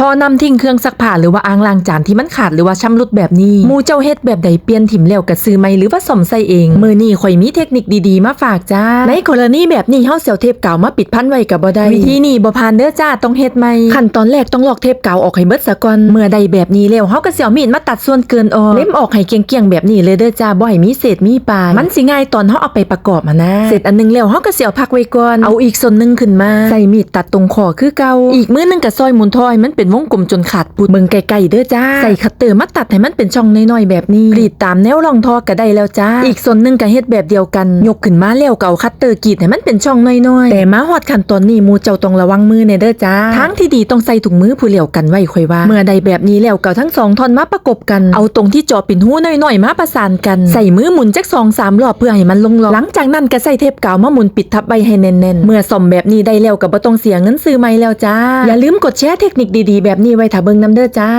ท่อนำทิ้งเครื่องซักผ้าหรือว่าอ่างล้างจานที่มันขาดหรือว่าชำรุดแบบนี้มูเจ้าเฮ็ดแบบใดเปลี่ยนถิ่มแล้วก็ซื้อไหมหรือว่าซ่อมใส่เองมือนี้ข่อยมีเทคนิคดีๆมาฝากจ้า ในกรณีแบบนี้เฮาเสียวเทปกามาปิดพันไว้ก็บ่ได้วิธีนี้บ่ผ่านเด้อจ้าต้องเฮ็ดใหม่ขั้นตอนแรกต้องลอกเทปกาออกให้เบิดซะก่อนเมื่อใดแบบนี้แล้วเฮาก็สิเอามีดมาตัดส่วนเกินออกเล็มออกให้เกี้ยงๆแบบนี้เลยเด้อจ้าบ่ให้มีเศษมีปลานมันสิง่ายตอนเฮาเอาไปประกอบมานะเสร็จอันหนึงแล้วเฮาก็สิเอาพักไว้ก่อนเอาอีกส่วนนึงขึ้นมาใส่มีดตัดตรงคอคือเก่าอีกมือนึงก็ซอยหมุนทอยมันเป็นวงกลมจนขาดปุดเบิ่งไกลๆเด้อจ้า ใส่คัตเตอร์มาตัดให้มันเป็นช่องน้อยๆแบบนี้กรีดตามแนวรองทอก็ได้แล้วจ้า อีกส่วนหนึงก็เฮ็ดแบบเดียวกัน ยกขึ้นมาแล้วก็เอาคัตเตอร์กรีดให้มันเป็นช่องน้อยๆ แต่มาฮอดขั้นตอนนี้มูเจ้าต้องระวังมือแน่เด้อจ้าทางที่ดีต้องใส่ถุงมือผู้เหลียวกันไว้ค่อยว่า เมื่อใดแบบนี้แล้วก็เอาทั้งสองท่อนมาประกบกัน เอาตรงที่จาะปิ่นหูน้อยๆมาประสานกัน ใส่มือหมุนจักสองสามรอบเพื่อให้มันลงล็อกหลังจากนั้นก็ใส่เทปกาวมาหมุนปิดทับใบให้แน่นๆ เมื่อซ่อมแบบนี้ได้แล้วก็บ่ต้องเสียเงินซื้อใหม่แล้วจ้า อย่าลืมกดแชร์เทคนิคดีแบบนี้ไว้ถ้าเบิ่งน้ำเด้อจ้า